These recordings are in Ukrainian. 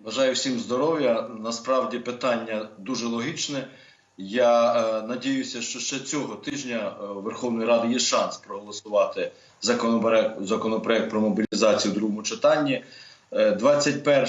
Бажаю всім здоров'я. Насправді питання дуже логічне. Я е, надіюся, що ще цього тижня е, у Верховної Ради є шанс проголосувати законопроект, законопроект про мобілізацію в другому читанні. Е, 21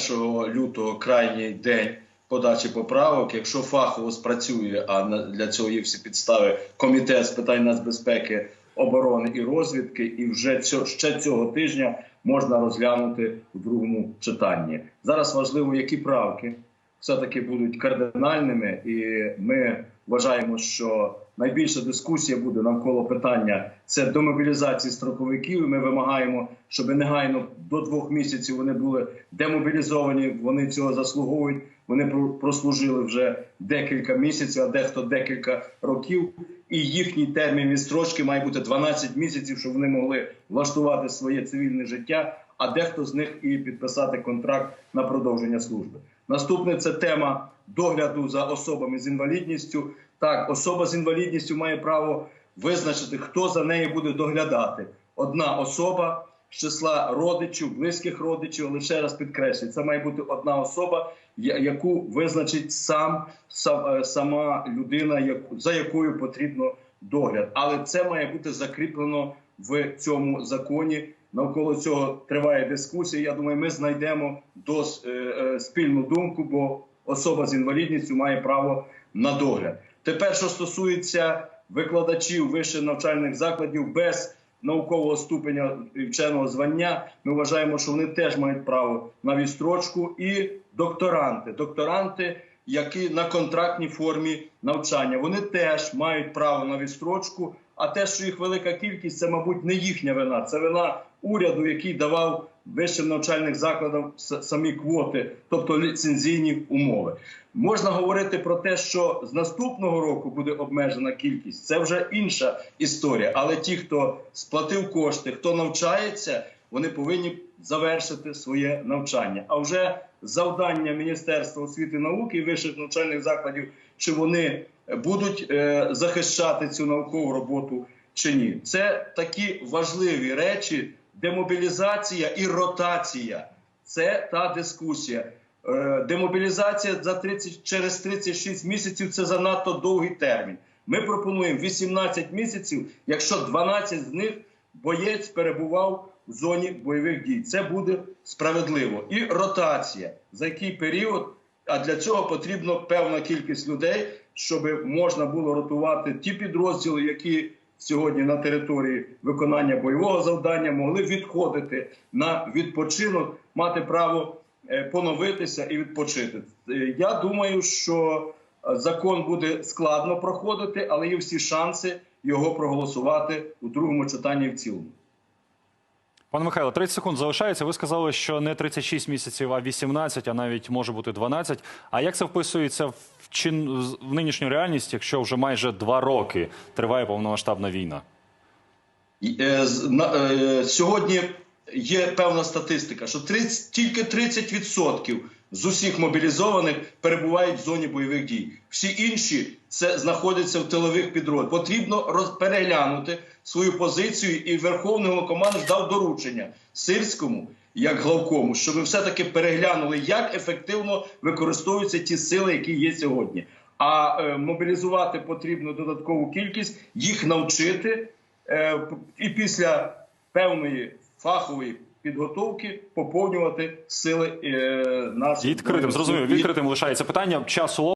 лютого крайній день подачі поправок. Якщо фахово спрацює, а для цього є всі підстави, комітет з питань нацбезпеки, оборони і розвідки, і вже цього, ще цього тижня можна розглянути в другому читанні. Зараз важливо, які правки все-таки будуть кардинальними, і ми вважаємо, що найбільша дискусія буде навколо питання це до мобілізації строковиків. Ми вимагаємо, щоб негайно до двох місяців вони були демобілізовані. Вони цього заслуговують. Вони про- прослужили вже декілька місяців, а дехто декілька років. І їхній термін відстрочки має бути 12 місяців, щоб вони могли влаштувати своє цивільне життя. А дехто з них і підписати контракт на продовження служби. Наступне це тема догляду за особами з інвалідністю. Так, особа з інвалідністю має право визначити, хто за нею буде доглядати. Одна особа з числа родичів, близьких родичів, ще раз підкреслюю, це має бути одна особа, яку визначить сам са- е, сама людина, за якою потрібно догляд. Але це має бути закріплено в цьому законі. Навколо цього триває дискусія. Я думаю, ми знайдемо дос, е, е, спільну думку, бо особа з інвалідністю має право на догляд. Тепер, що стосується викладачів вищих навчальних закладів без наукового ступеня і вченого звання, ми вважаємо, що вони теж мають право на відстрочку і докторанти. Докторанти, які на контрактній формі навчання, вони теж мають право на відстрочку. А те, що їх велика кількість, це, мабуть, не їхня вина. Це вина уряду, який давав вищим навчальних закладам самі квоти, тобто ліцензійні умови. Можна говорити про те, що з наступного року буде обмежена кількість. Це вже інша історія. Але ті, хто сплатив кошти, хто навчається, вони повинні завершити своє навчання. А вже завдання Міністерства освіти і науки і вищих навчальних закладів, чи вони будуть е, захищати цю наукову роботу чи ні. Це такі важливі речі: демобілізація і ротація. Це та дискусія. Е, Демобілізація за 30, через 36 місяців це занадто довгий термін. Ми пропонуємо 18 місяців, якщо 12 з них боєць перебував в зоні бойових дій. Це буде справедливо. І ротація. За який період? А для цього потрібна певна кількість людей, щоб можна було ротувати ті підрозділи, які сьогодні на території виконання бойового завдання могли відходити на відпочинок, мати право е, поновитися і відпочити. Е, Я думаю, що е, закон буде складно проходити, але є всі шанси його проголосувати у другому читанні в цілому. Пане Михайло, 30 секунд залишається. Ви сказали, що не 36 місяців, а 18, а навіть може бути 12. А як це вписується в чин в нинішню реальність, якщо вже майже два роки триває повномасштабна війна? Е, е, Сьогодні є певна статистика, що 30, тільки 30% з усіх мобілізованих перебувають в зоні бойових дій. Всі інші це знаходяться в тилових підрозділах. Потрібно переглянути свою позицію, і Верховний Головнокомандувач дав доручення Сирському. Як главкому, щоб ми все-таки переглянули, як ефективно використовуються ті сили, які є сьогодні. А е, мобілізувати потрібно додаткову кількість, їх навчити, е, і після певної фахової підготовки поповнювати сили е, наших Відкритим, зрозуміло, відкритим лишається питання часу.